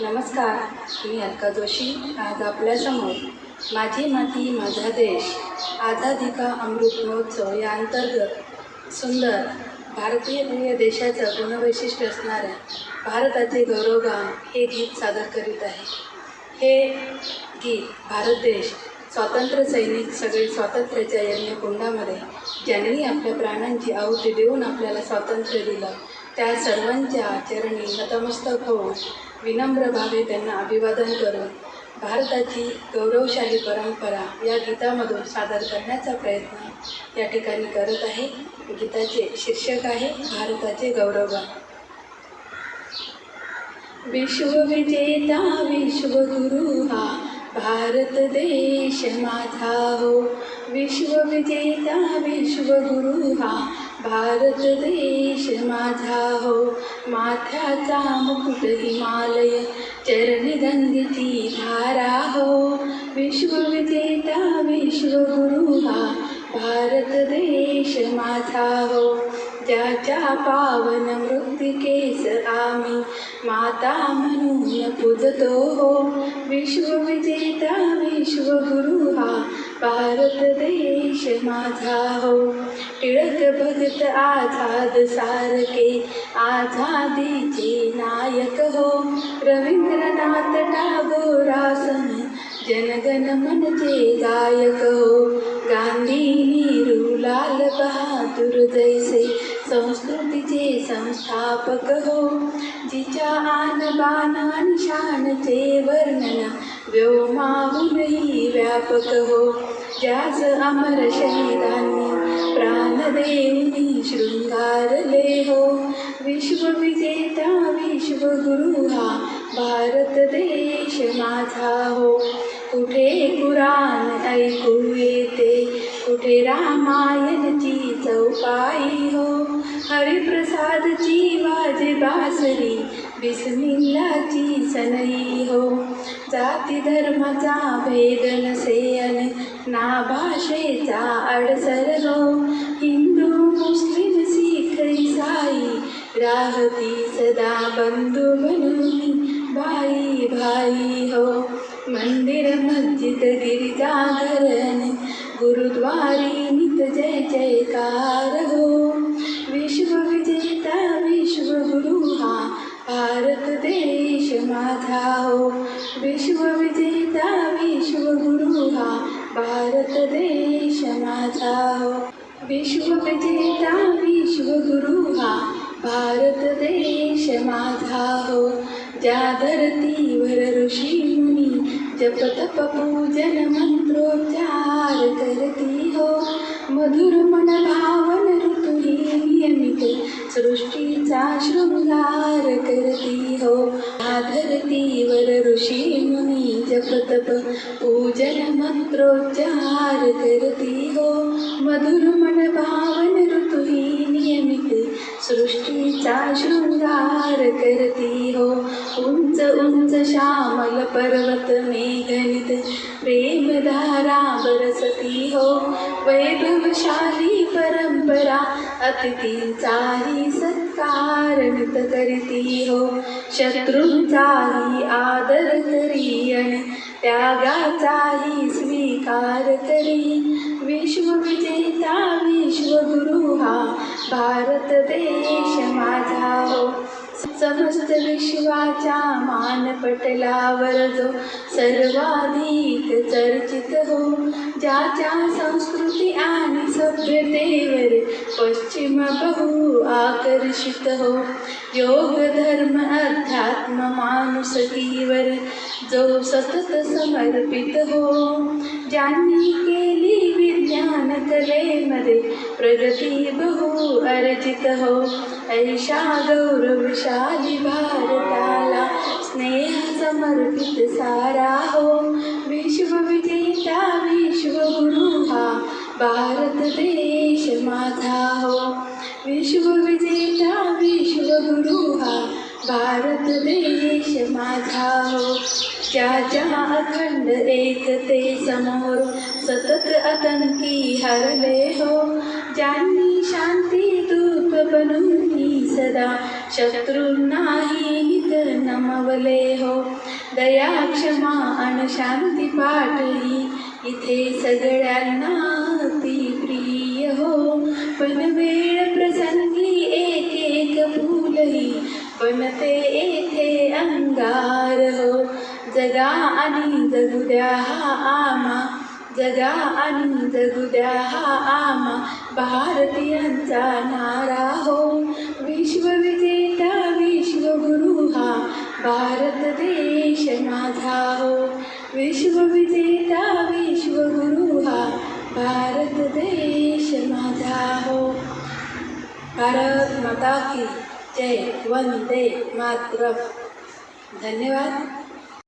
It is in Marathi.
नमस्कार मी अलका जोशी आज आपल्यासमोर माझी माती माझा देश आझादी का अमृत महोत्सव या अंतर्गत सुंदर भारतीय देशाचं गुणवैशिष्ट्य असणाऱ्या भारताचे गौरवगान हे गीत सादर करीत आहे. हे गीत भारत देश स्वातंत्र्य सैनिक सगळे स्वातंत्र्याच्या यज्ञकुंडामध्ये ज्यांनी आपल्या प्राणांची आहुती देऊन आपल्याला स्वातंत्र्य दिलं त्या सर्वांच्या चरणी नतमस्तक होऊन विनम्र भावे त्यांना अभिवादन करून भारताची गौरवशाली परंपरा या गीतामधून सादर करण्याचा प्रयत्न या ठिकाणी करत आहे. गीताचे शीर्षक आहे भारताचे गौरव. विश्वविजेता विश्वगुरु हा भारत देश माझा हो. विश्वविजेता विश्वगुरु हा भारत देश माझा हो. माथ्याचा मुकुट हिमालय चरणी गंगेची धारा हो. विश्वविजेता विश्वगुरु हा भारत देश माझा हो. ज्याच्या पावन मृत्तिकेस आम्ही माता म्हणून पूजतो हो. विश्वविजेता विश्वगुरु हा भारत देश माझा हो. टिळक भगत आझाद सारखे आझादीचे नायक हो. रवींद्रनाथ टागोरासन जनगण मनचे गायक हो. गांधी नेहरू लाल बहादूर जैसे. संस्कृतीचे संस्थापक हो. जिच्या आन आणि शानचे वर्णन. व्योमाहूनही व्यापक हो. ज्याच अमर शहीदांनी प्राण देऊनी शृंगारले हो विश्वविजेता विश्वगुरु हा भारत देश माझा हो. कुठे कुराण ऐकू येते कुठे रामायणची चौपाई हो. हरिप्रसादची वाजे बासरी बिस्मिल्लाची सनई हो जाती धर्माचा भेद नसेन ना भाषेचा अडसर हो हिंदू मुस्लिम शीख इसाई राहती सदा बंधू म्हणून भाई भाई हो मंदिर मस्जिद गुरुद्वारी नित जय जयकार हो भारत देश माझा हो विश्वविजेता विश्वगुरु हा भारत देश माझा हो विश्वविजेता विश्वगुरु हा भारत देश माझा हो ज्या धरतीवर ऋषी मुनी जप तप पूजन मंत्रोच्चार करती हो। मधुर मन भावन ऋतुही नियमित सृष्टीचा शृंगार धरतीवर ऋषी मुनी जपतप पूजन मंत्रोच्चार करती हो. मधुर मन भावन ऋतुही नियमित सृष्टीचा शृंगार करती हो. उंच उंच श्यामल पर्वत मेघनित प्रेमधारा बरसती हो. वैभवशाली परंपरा अतिथींचाही सत्कार नित करीती हो. शत्रूंचाही आदर करी आणि त्यागाचाही स्वीकार करी विश्वविजेता विश्वगुरु हा भारत देश माझा हो. समस्त विश्वाच्या मानपटलावर जो सर्वाधिक चर्चित हो. ज्याच्या संस्कृती आणि सभ्यतेवर पश्चिम बहु आकर्षित हो. योग धर्म अध्यात्म माणुसकीवर जो सतत समर्पित हो. ज्यांनी केली विज्ञान कलेमध्ये प्रगती बहु अर्जित हो। ऐशा गौरवशाली भारताला स्नेह समर्पित सारा हो। विश्वविजेता विश्वगुरु हा भारत देश माझा हो। विश्वविजेता विश्वगुरु हा भारत देश माझा हो। ज्याच्या अखंड एकते समोर सतत आतंकी हरले हो शांती दूत बनूनी सदा. शत्रूंनाही हित नमवले हो. दया क्षमा आणि शांती पाठही इथे सगळ्यांना ती प्रिय हो. पण वेळ प्रसंगी एक एक फुलही. ते येथे अंगार हो. जगा आणि जगू द्या हा आमा. जगा आनंद जगू हा आमा. भारतीयांचा नारा हो. विश्वविजेता विश्वगुरु हा. भारत देश माझा हो. विश्वविजेता विश्वगुरु हा. भारत देश माझा हो. भारत माता की जय. वंदे मातरम. धन्यवाद.